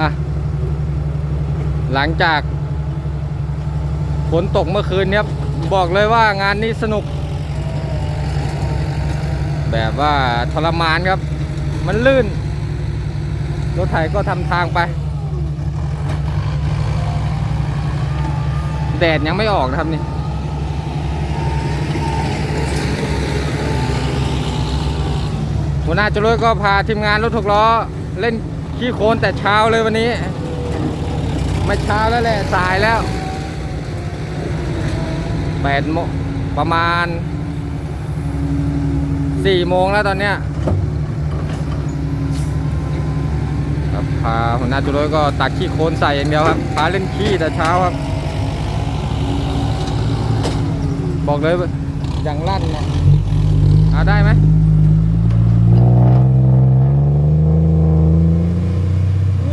อะ หลังจากฝนตกเมื่อคืนเนี้ยบอกเลยว่างานนี้สนุก แบบว่าทรมานครับ มันลื่น รถไถก็ทำทางไป แดดยังไม่ออกนะครับนี่หัวหน้าจรวดก็พาทีมงานรถหกล้อเล่น ขี้โคลนแต่เช้าเลยวันนี้ไม่เช้าแล้วแหละสายแล้วแปดโมงประมาณสี่โมงแล้วตอนเนี้ยครับพาหัวหน้าจุดรก็ตักขี้โคลนใส่อย่างเดียวครับพาเล่นขี้แต่เช้าครับ บอกเลยอย่างลั่นนะเอาได้ไหม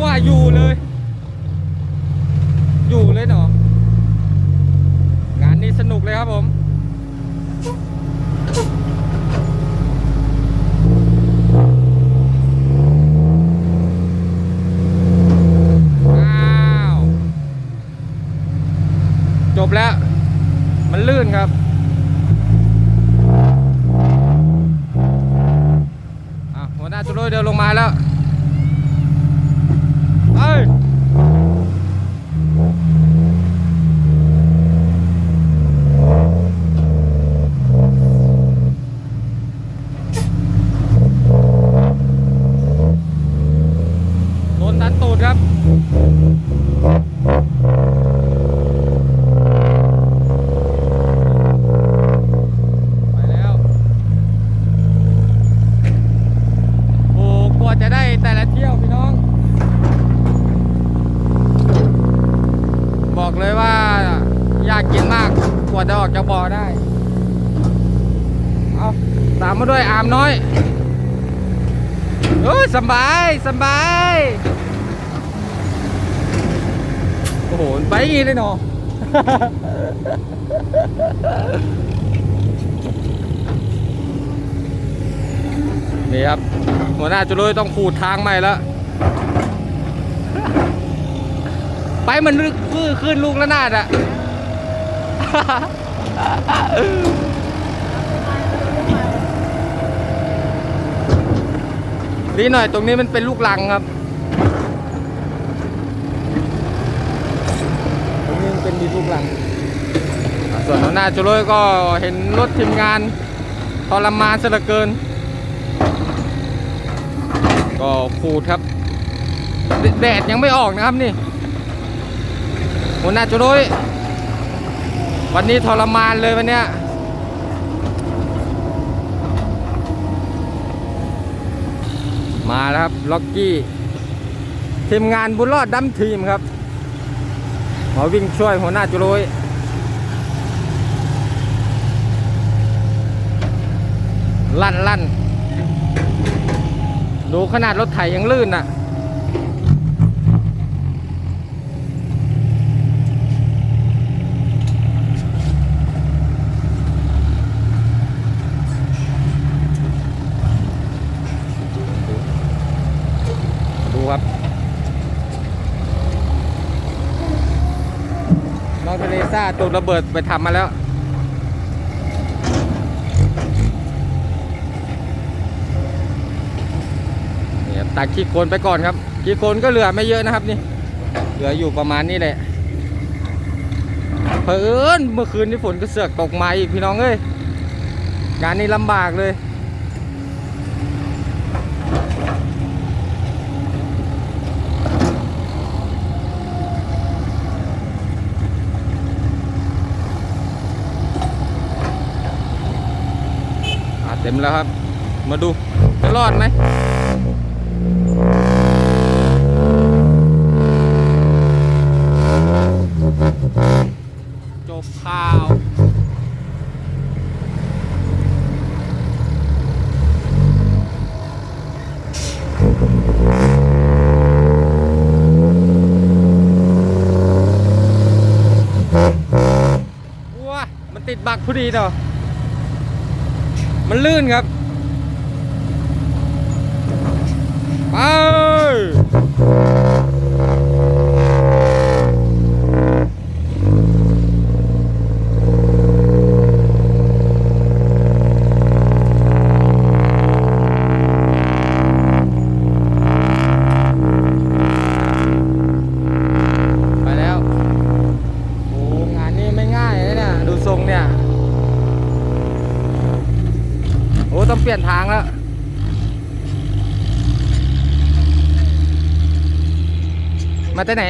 ว่าอยู่เลย อยู่เลยเนาะงานนี้สนุกเลยครับผมอ้าวจบแล้ว มันลื่นครับอะหัวหน้าจุดรยเดินลงมาแล้ว เอ้ยโดนดันตูดครับ ไปแล้ว โอ้กว่าจะได้แต่ละเที่ยวพี่น้อง บอกเลยว่ายากกินมากก ว่าจะออกจากบ่อได้ เอาตามมาด้วยอามน้อยเอ้ยสบายสบาย โอ้โห ไปงี้เลยเนาะนี่ครับ หัวหน้าจุลยต้องขูดทางใหม่แล้ว ไปมันลึกคือขึ้นลูกระนาดอะ ดีหน่อยตรงนี้มันเป็นลูกลังครับ ตรงนี้มันเป็นดีลูกลัง ส่วนหัวหน้าจุลยก็เห็นรถทีมงานทรมานซะเหลือเกิน ก็ขูดครับ แดดยังไม่ออกนะครับนี่หัวหน้าจุโรย วันนี้ทรมานเลยวันเนี้ยมาแล้วครับล็อกกี้ทีมงานบุญรอดดัมทีมครับมาวิ่งช่วยหัวหน้าจุโรยลั่นลั่นดูขนาดรถไถยังลื่นอะ ดูครับ้าตูดระเบิดไปทำมาแล้วเนี่ยตักขี้โคลนไปก่อนครับขี้โคลนก็เหลือไม่เยอะนะครับนี่เหลืออยู่ประมาณนี้แหละเผอิญเมื่อคืนนี้ฝนก็เสือกตกมาอีกพี่น้องเอ้ยงานนี้ลำบากเลย ต็มแล้วครับ มาดูจะรอดไหมจบข่าวว้ามันติดบักพอดีเนาะ มันลื่นครับไป ต้องเปลี่ยนทางแล้ว มาที่ไหน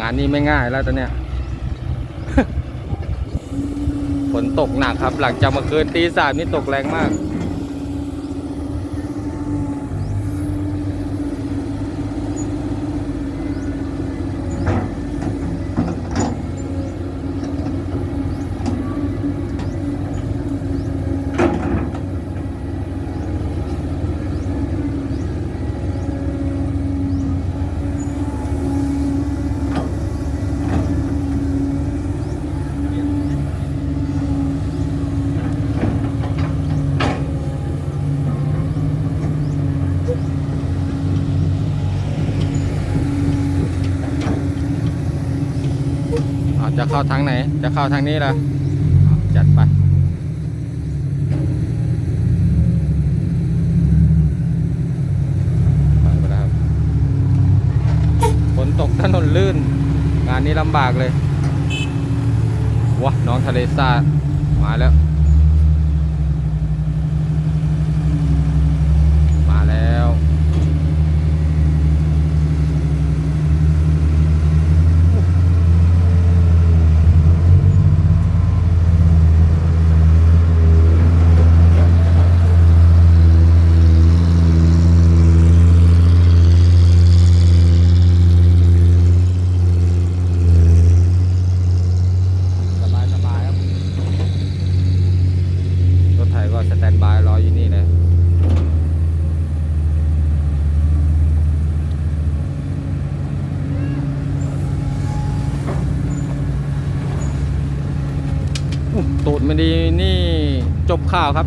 งานนี้ไม่ง่ายแล้วตอนเนี้ยฝนตกหนักครับ หลังจากเมื่อคืนตีสามนี่ตกแรงมาก อาจะเข้าทางไหน จะเข้าทางนี้ละจัดไปไปแล้วครับฝนตกถนนลื่น งานนี้ลำบากเลยวะน้องทะเลซ่ามาแล้ว มาแล้ว สบายสบายครับ รถไถก็สแตนบายรออยู่นี่เลย อุ๊ยตูดไม่ดีนี่ จบข่าวครับ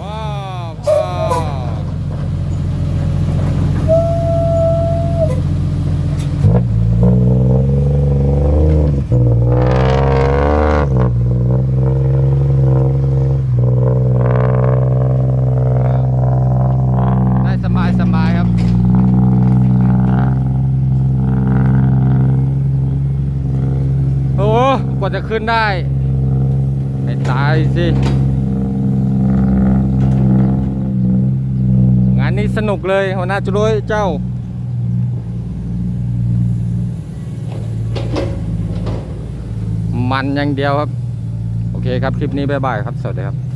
ว้าวว้าวได้สบายสบายครับ โอ้กว่าจะ ขึ้นได้ไปตายสิ งานนี้สนุกเลยหัวหน้าจุลยเจ้า มันอย่างเดียวครับ โอเคครับ คลิปนี้บ๊ายบายครับ สวัสดีครับ